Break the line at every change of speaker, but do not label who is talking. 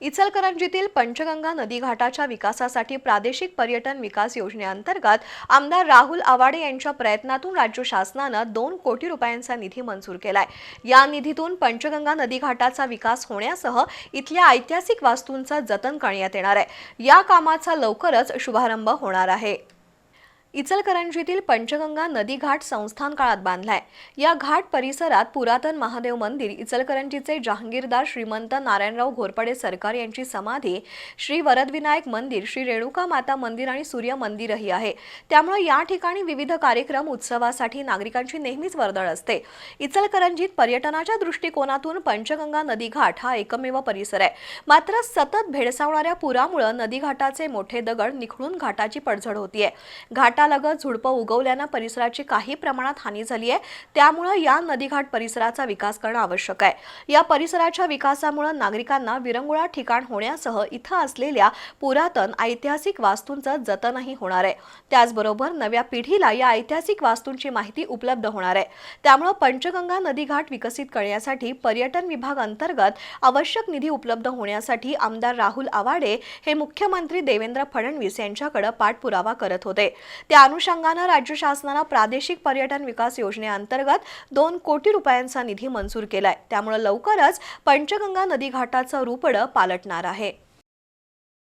इचलकरंजीतील पंचगंगा नदी घाटाच्या विकासासाठी प्रादेशिक पर्यटन विकास योजनेअंतर्गत आमदार राहुल आवाडे यांच्या प्रयत्नातून राज्य शासनानं दोन कोटी रुपयांचा निधी मंजूर केलाय. या निधीतून पंचगंगा नदी घाटाचा विकास होण्यासह इथल्या ऐतिहासिक वास्तूंचं जतन करण्यात येणार आहे. या कामाचा लवकरच शुभारंभ होणार आहे. इचलकरंजीतील पंचगंगा नदी घाट संस्थान काळात बांधलाय. या घाट परिसरात पुरातन महादेव मंदिर इचलकरंजीचे जहांगीरदार श्रीमंत नारायणराव घोरपडे सरकार यांची समाधी श्री वरदविनायक मंदिर श्री रेणुका माता मंदिर आणि सूर्य मंदिरही आहे. त्यामुळे या ठिकाणी विविध कार्यक्रम उत्सवासाठी नागरिकांची नेहमीच वर्दळ असते. इचलकरंजीत पर्यटनाच्या दृष्टिकोनातून पंचगंगा नदी घाट हा एकमेव परिसर आहे. मात्र सतत भेडसावणाऱ्या पुरामुळे नदी घाटाचे मोठे दगड निखळून घाटाची पडझड होतीये. घाटालगत झुडपं उगवल्यानं परिसराची काही प्रमाणात हानी झाली आहे. त्यामुळे या नदीघाट परिसराचा विकास करणं आवश्यक आहे. या परिसराच्या विकासामुळे नागरिकांना विरंगुळा ठिकाण होण्यासह इथं असलेल्या पुरातन ऐतिहासिक वास्तूंचं जतनही होणार आहे. त्याचबरोबर नव्या पिढीला या ऐतिहासिक वास्तूंची माहिती उपलब्ध होणार आहे. त्यामुळे पंचगंगा नदीघाट विकसित करण्यासाठी पर्यटन विभाग अंतर्गत आवश्यक निधी उपलब्ध होण्यासाठी आमदार राहुल आवाडे हे मुख्यमंत्री देवेंद्र फडणवीस यांच्याकडे पाठपुरावा करत होते. त्या अनुषंगानं राज्य शासनानं प्रादेशिक पर्यटन विकास योजनेअंतर्गत दोन कोटी रुपयांचा निधी मंजूर केलाय. त्यामुळे लवकरच पंचगंगा नदी घाटाचं रुपडं पालटणार आहे.